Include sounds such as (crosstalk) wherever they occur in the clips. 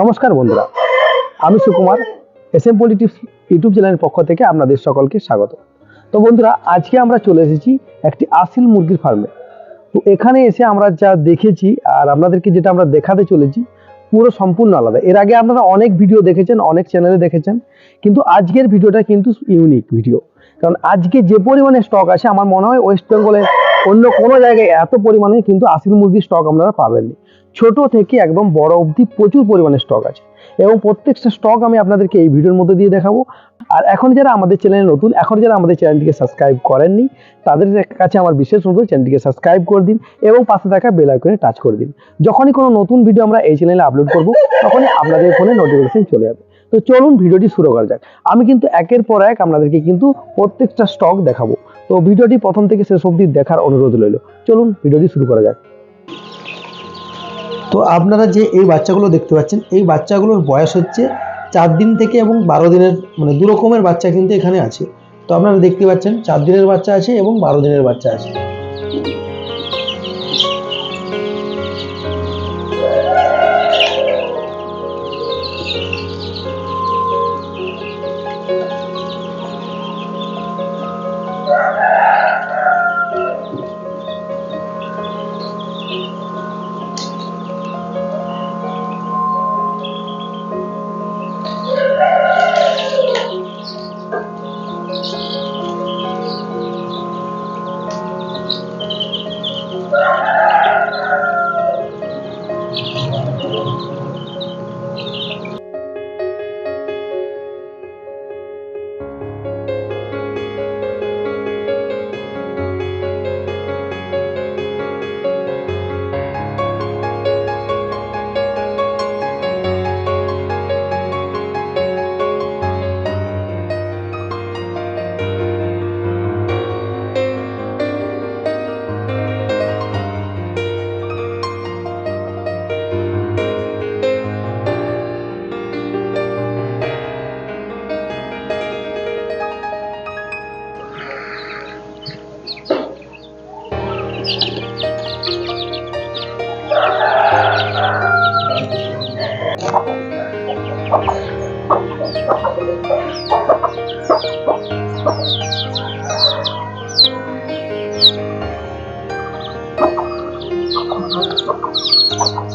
নমস্কার বন্ধুরা, আমি Sukumar S M politics YouTube চ্যানেলের পক্ষ থেকে আপনাদের সকলকে স্বাগত। তো বন্ধুরা, আজকে আমরা চলে এসেছি একটি আসিল মুরগির ফার্মে তো এখানে এসে আমরা যা দেখেছি আর আপনাদেরকে যেটা আমরা দেখাতে চলেছি, পুরো সম্পূর্ণ আলাদা। এর আগে আপনারা অনেক ভিডিও দেখেছেন, অনেক চ্যানেলে দেখেছেন, কিন্তু আজকের ভিডিওটা কিন্তু ইউনিক ভিডিও কারণ আজকে যে পরিমাণে স্টক আছে, আমার মনে হয় ওয়েস্ট বেঙ্গলের অন্য কোনো জায়গায় এত পরিমাণে কিন্তু আসিল মুরগির স্টক আপনারা পাবেননি। ছোট থেকে একদম বড় অবধি প্রচুর পরিমাণে স্টক আছে। এবং প্রত্যেকটা স্টক আমি আপনাদেরকে এই ভিডিওর মধ্যে দিয়ে দেখাবো। আর এখন যারা আমাদের চ্যানেলে নতুন, এখন যারা আমাদের চ্যানেলটিকে সাবস্ক্রাইব করেননি, তাদের কাছে আমার বিশেষ অনুরোধ চ্যানেলটিকে সাবস্ক্রাইব করে দিন এবং পাশে থাকা বেল আইকনে টাচ করে দিন। যখনই কোনো নতুন ভিডিও আমরা এই চ্যানেলে আপলোড করব, তখনই আপনাদের ফোনে নোটিফিকেশন চলে যাবে। তো চলুন ভিডিওটি শুরু করা যাক। আমি কিন্তু একের পর এক আপনাদেরকে কিন্তু প্রত্যেকটা স্টক দেখাবো। তো ভিডিওটি প্রথম থেকে শেষ অবধি দেখার অনুরোধ রইল। চলুন ভিডিওটি শুরু করা যাক। তো আপনারা যে এই বাচ্চাগুলো দেখতে পাচ্ছেন, এই বাচ্চাগুলোর বয়স হচ্ছে চার দিন থেকে এবং বারো দিনের মানে দু রকমের বাচ্চা কিন্তু এখানে আছে। তো আপনারা দেখতে পাচ্ছেন, চার দিনের বাচ্চা আছে এবং বারো দিনের বাচ্চা আছে।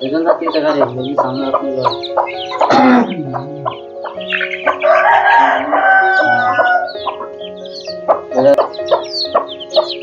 Jangan tak kita kali, mungkin sama aku lah.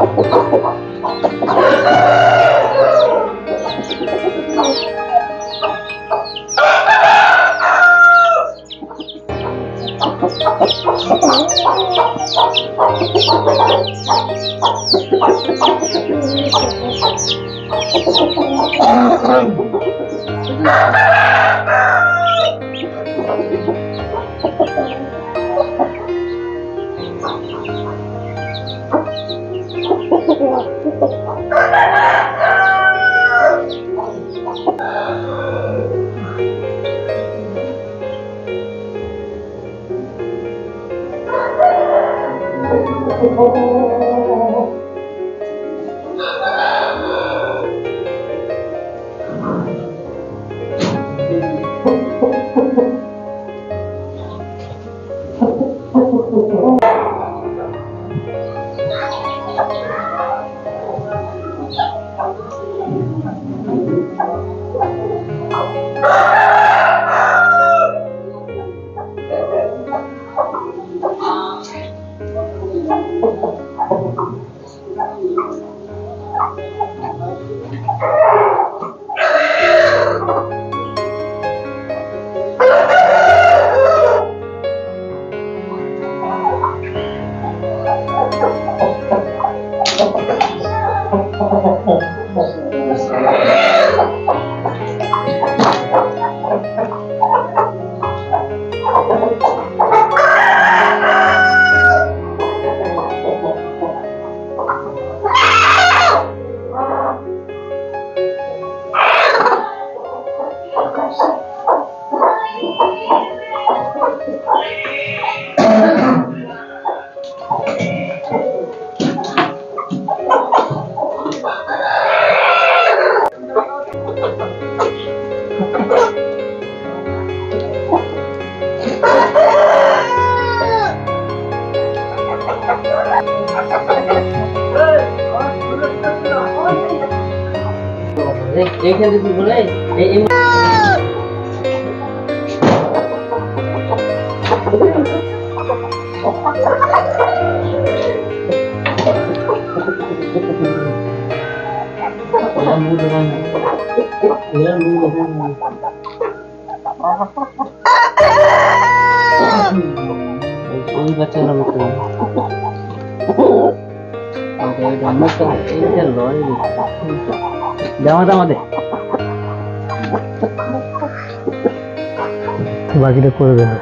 Ah! amor. এইখানে তুই বলে? (laughs) এই ওই- বাচ্চাগুলো জামাটা আমাদের বাকিটা করে দেবে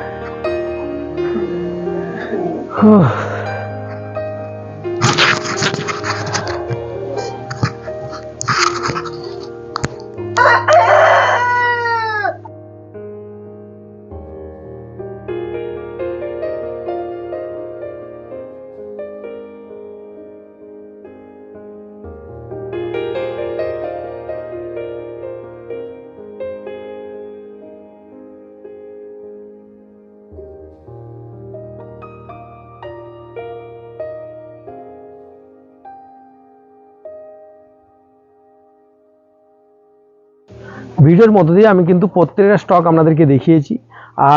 ভিডিওর মধ্য দিয়ে আমি কিন্তু প্রত্যেকটা স্টক আপনাদেরকে দেখিয়েছি।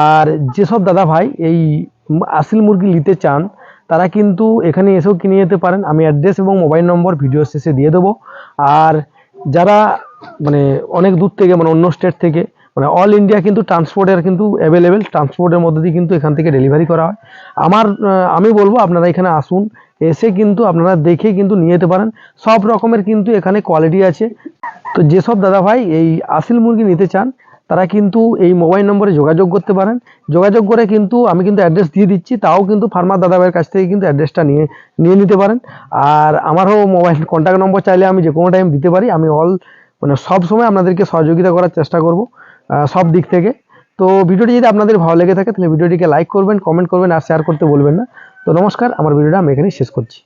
আর যেসব দাদা ভাই এই আসিল মুরগি নিতে চান, তারা কিন্তু এখানে এসেও কিনে যেতে পারেন। আমি অ্যাড্রেস এবং মোবাইল নম্বর ভিডিও শেষে দিয়ে দেবো। আর যারা মানে অনেক দূর থেকে মানে অন্য স্টেট থেকে মানে অল ইন্ডিয়া কিন্তু ট্রান্সপোর্টের কিন্তু অ্যাভেলেবেল ট্রান্সপোর্টের মধ্যে দিয়ে কিন্তু এখান থেকে ডেলিভারি করা হয়। আমার আমি বলব আপনারা এখানে আসুন এসে কিন্তু আপনারা দেখে কিন্তু নিয়ে যেতে পারেন। সব রকমের কিন্তু এখানে কোয়ালিটি আছে। তো যেসব দাদা ভাই এই আসিল মুরগি নিতে চান, তারা কিন্তু এই মোবাইল নম্বরে যোগাযোগ করতে পারেন। যোগাযোগ করে কিন্তু আমি কিন্তু অ্যাড্রেস দিয়ে দিচ্ছি, তাও কিন্তু ফার্মার দাদা ভাইয়ের কাছ থেকে কিন্তু অ্যাড্রেসটা নিয়ে নিয়ে নিতে পারেন। আর আমারও মোবাইল কন্ট্যাক্ট নম্বর চাইলে আমি যে কোনো টাইম দিতে পারি। আমি অল মানে সব সময় আপনাদেরকে সহযোগিতা করার চেষ্টা করব সব দিক থেকে। তো ভিডিওটি যদি আপনাদের ভালো লেগে থাকে, তাহলে ভিডিওটিকে লাইক করবেন কমেন্ট করবেন আর শেয়ার করতে বলবেন না। তো নমস্কার আমার ভিডিওটা আমি এখানেই শেষ করছি।